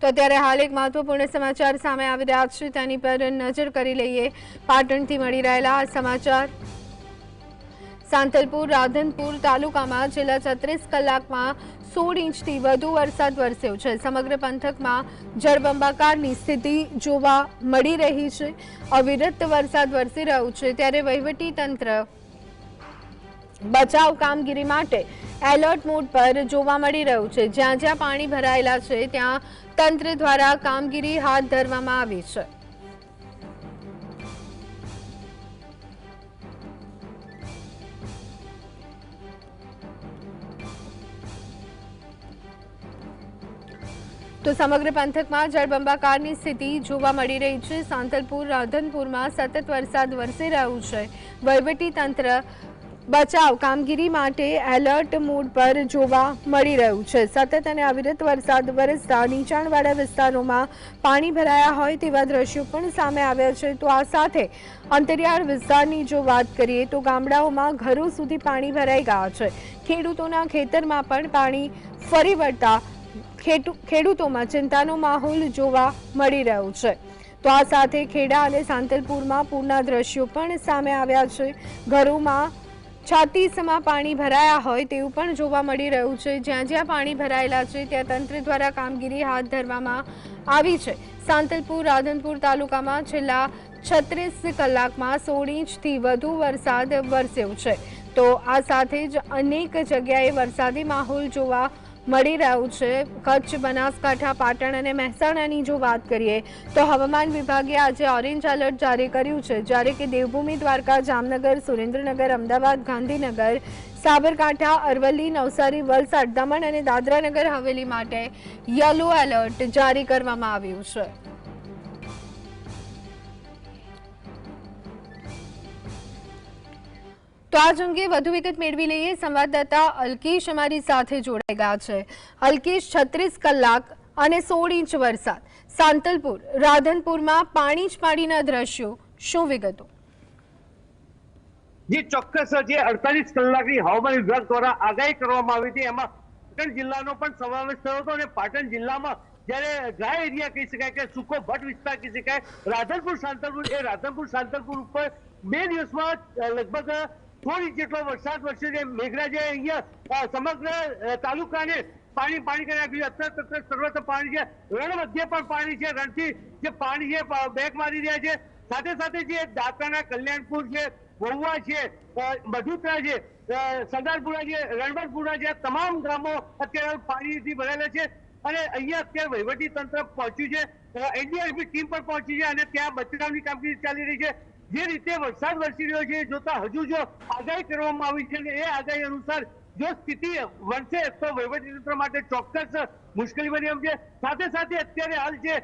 તો અત્યારે હાલ એક મહત્વપૂર્ણ સમાચાર સામે આવી રહ્યા છે. તેની પર નજર કરી લઈએ. પાટણથી મળી રહેલા સમાચાર. સાંતલપુર, રાધનપુર તાલુકામાં છેલ્લા છત્રીસ કલાકમાં સોળ ઇંચથી વધુ વરસાદ વરસ્યો છે. સમગ્ર પંથકમાં જળબંબાકારની સ્થિતિ જોવા મળી રહી છે. અવિરત વરસાદ વરસી રહ્યો છે. ત્યારે વહીવટી તંત્ર બચાવ કામગીરી માટે એલર્ટ મોડ પર જોવા મળી રહ્યું છે. જ્યાં જ્યાં પાણી ભરાયેલા છે, ત્યાં તંત્ર દ્વારા કામગીરી હાથ ધરવામાં આવી છે. તો સમગ્ર પંથકમાં જળબંબાકારની સ્થિતિ જોવા મળી રહી છે. સાંતલપુર, રાધનપુરમાં સતત વરસાદ વરસી રહ્યું છે. વહીવટી તંત્ર બચાવ કામગીરી માટે એલર્ટ મોડ પર જોવા મળી રહ્યું છે. સતત અને અવિરત વરસાદ વરસતા નીચાણવાળા વિસ્તારોમાં પાણી ભરાયા હોય તેવા દ્રશ્યો પણ સામે આવ્યા છે. તો આ સાથે અંતરિયાળ વિસ્તારની જો વાત કરીએ તો ગામડાઓમાં ઘરો સુધી પાણી ભરાઈ ગયા છે. ખેડૂતોના ખેતરમાં પણ પાણી ફરી વળતા ખેડૂ- ખેડૂતોમાં ચિંતાનો માહોલ જોવા મળી રહ્યો છે. તો આ સાથે ખેડા અને સાંતલપુરમાં પૂરના દ્રશ્યો પણ સામે આવ્યા છે. ઘરોમાં છાતીસમાં પાણી ભરાયા હોય તેવું પણ જોવા મળી રહ્યું છે. જ્યાં જ્યાં પાણી ભરાયેલા છે, ત્યાં તંત્ર દ્વારા કામગીરી હાથ ધરવામાં આવી છે. સાંતલપુર, રાધનપુર તાલુકામાં છેલ્લા છત્રીસ કલાકમાં સોળ ઇંચથી વધુ વરસાદ વરસ્યો છે. તો આ સાથે જ અનેક જગ્યાએ વરસાદી માહોલ જોવા મળી રહ્યું છે. કચ્છ, બનાસકાંઠા, પાટણ અને મહેસાણાની જો વાત કરીએ, તો હવામાન વિભાગે આજે ઓરેન્જ એલર્ટ જારી કર્યું છે. જ્યારે કે દેવભૂમિ, દ્વારકા, જામનગર, સુરેન્દ્રનગર, અમદાવાદ, ગાંધીનગર, સાબરકાંઠા, અરવલ્લી, નવસારી, વલસાડ, દમણ અને દાદરાનગર હવેલી માટે યલો એલર્ટ જારી કરવામાં આવ્યું છે. તો આજ અંગે વધુ વિગત મેળવી લઈએ. સંવાદદાતા અલ્કેશ અમારી સાથે જોડાઈ ગયા છે. અલ્કેશ, છત્રીસ કલાક અને સોળ ઇંચ વરસાદ. સાંતલપુર, રાધનપુરમાં પાણી જ પાણીના દ્રશ્યો. શું વિગતો? જે, ચોક્કસ જે અડતાલીસ કલાકની હવામાન વિભાગ દ્વારા આગાહી કરવામાં આવી હતી. એમાં પાટણ જિલ્લાનો પણ સમાવેશ થયો હતો અને પાટણ જિલ્લામાં જ્યારે ડ્રાય એરિયા કહી શકાય કે સૂકો ભટ્ટ વિસ્તાર કહી શકાય, રાધનપુર, સાંતલપુર એ રાધનપુર, સાંતલપુર ઉપર બે દિવસમાં લગભગ ઇંચ જેટલો વરસાદ વરસ્યો છે મેઘરાજાએ અહીંયા સમગ્ર તાલુકાને પાણી પાણી કરી આપ્યું છે. અત્યારે તત્ર સર્વત્ર પાણી છે. રણ મધ્ય પણ પાણી છે. રણથી જે પાણી છે બેક મારી રહ્યા છે. સાથે સાથે જે દાતાના કલ્યાણપુર છે, વહુવા છે મધુતરા છે સરદારપુરા છે રણબરપુરા છે તમામ ગામો અત્યારે પાણીથી ભરેલા છે. અને અહીંયા અત્યારે વહીવટી તંત્ર પહોંચ્યું છે. એનડીઆરએફની ટીમ પણ પહોંચી છે અને ત્યાં બચાવની કામગીરી ચાલી રહી છે. જે રીતે વરસાદ વરસી રહ્યો છે જોતા હજુ જો આગાહી કરવામાં આવી છે અને એ આગાહી અનુસાર જો સ્થિતિ વરસે તો વહીવટી તંત્ર માટે ચોક્કસ મુશ્કેલી બની એમ છે. સાથે સાથે અત્યારે હાલ જે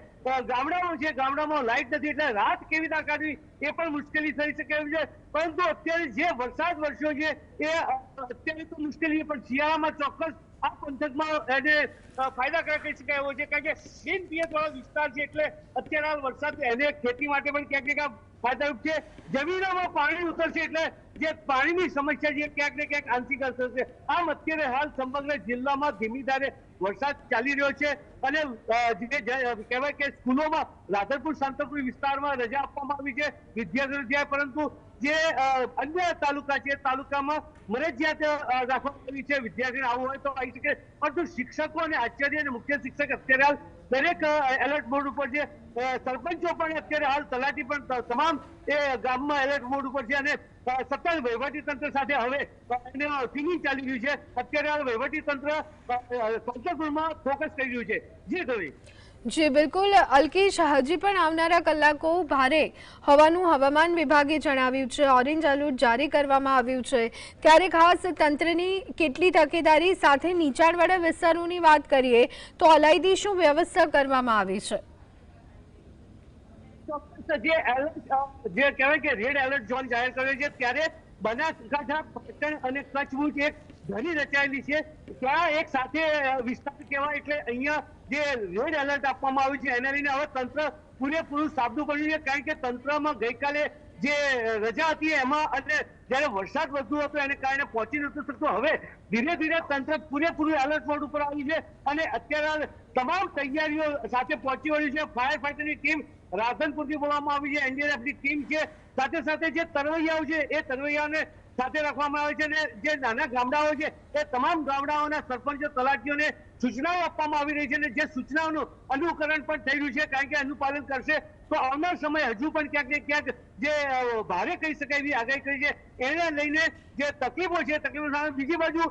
ગામડામાં છે, ગામડામાં લાઇટ નથી એટલે રાત કેવી રીતે કાઢવી એ પણ મુશ્કેલી થઈ શકે એમ છે. પરંતુ અત્યારે જે વરસાદ વરસ્યો છે, એ અત્યારે તો મુશ્કેલી પણ શિયાળામાં ચોક્કસ આ પંથકમાં એને ફાયદાકારક કહી શકાય એવો છે. કારણ કે બિન પિયત વાળો વિસ્તાર છે એટલે અત્યારે હાલ વરસાદ એને ખેતી માટે પણ ક્યાંક ક્યાંક ફાયદારૂપ છે જમીનોમાં પાણી ઉતરશે એટલે જે પાણીની સમસ્યા છે ક્યાંક ને ક્યાંક આંશિક અસર છે. આમ અત્યારે હાલ સમગ્ર જિલ્લામાં ધીમી ધારે વરસાદ ચાલી રહ્યો છે અને જે કહેવાય કે સ્કૂલોમાં રાધનપુર સાંતલપુર વિસ્તારમાં રજા આપવામાં આવી છે, વિદ્યાર્થીઓ ત્યાં, પરંતુ જે અન્ય તાલુકા છે, તાલુકામાં મરજિયાત રાખવામાં આવી છે વિદ્યાર્થીને આવું હોય તો આવી શકે, પરંતુ શિક્ષકો અને આચાર્ય અને મુખ્ય શિક્ષક અત્યારે હાલ દરેક એલર્ટ મોડ ઉપર છે સરપંચો પણ અત્યારે હાલ તલાટી પણ તમામ, એ, ગામમાં એલર્ટ મોડ ઉપર છે અને સતત વહીવટી તંત્ર સાથે હવે ટ્યુનિંગ ચાલી રહ્યું છે, અત્યારે હાલ વહીવટી તંત્ર સંતલપુરમાં ફોકસ કરી રહ્યું છે. જી કવિ જી બિલકુલ. અલ્કેશ હજી પણ આવનારા કલાકો ભારે હોવાનું હવામાન વિભાગે જણાવ્યું છે. ઓરેન્જ એલર્ટ જારી કરવામાં આવ્યું છે. ત્યારે ખાસ તંત્રની કેટલી તકેદારી સાથે નીચાણવાળા વિસ્તારોની વાત કરીએ તો અલાયદી શું વ્યવસ્થા કરવામાં આવી છે? જે એલર્ટ જે કહેવાય કે રેડ એલર્ટ ઝોન જાહેર કર્યો છે ત્યારે બનાસકાંઠા પાટણ અને કચ્છ એક ઘણી રચાયેલી છે. ત્યાં એક સાથે વિસ્તાર કહેવાય એટલે અહીંયા જે રેડ એલર્ટ આપવામાં આવ્યું છે, એને લઈને હવે તંત્ર પૂરેપૂરું સાબદું કર્યું છે. કારણ કે તંત્રમાં ગઈકાલે જે રજા હતી એમાં અને જ્યારે વરસાદ વધુ હતો, એને કારણે પહોંચી નતું શકતો. હવે ધીરે ધીરે તંત્ર પૂરેપૂરું એલર્ટ મોડ ઉપર આવ્યું છે અને અત્યારે તમામ તૈયારીઓ સાથે પહોંચી વળ્યું છે. ફાયર ફાઈટરની ટીમ રાધનપુરથી બોલાવવામાં આવી છે. એનડીઆરએફની ટીમ છે. સાથે સાથે જે તરવૈયાઓ છે, એ તરવૈયાઓને સાથે રાખવામાં આવે છે અને જે નાના ગામડાઓ છે, એ તમામ ગામડાઓના સરપંચો, તલાટીઓને સૂચનાઓ આપવામાં આવી રહી છે અને જે સૂચનાઓનું અનુકરણ પણ થઈ રહ્યું છે, કારણ કે અનુપાલન કરશે. તો આવનાર સમય હજુ પણ ક્યાંક ને ક્યાંક જે ભારે કહી શકાય એવી આગાહી કરી છે. એને લઈને જે તકલીફો છે, તકલીફો સામે બીજી બાજુ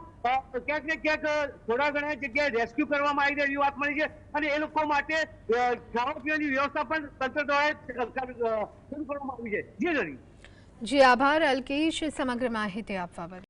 ક્યાંક ને ક્યાંક થોડા ઘણા જગ્યાએ રેસ્ક્યુ કરવામાં આવી એવી વાત મળી છે. અને એ લોકો માટે ખાવા પીવાની વ્યવસ્થા પણ તંત્ર દ્વારા શરૂ કરવામાં આવી છે. જી નરી જી આભાર અલ્કેશ સમગ્ર માહિતી આપવા બદલ.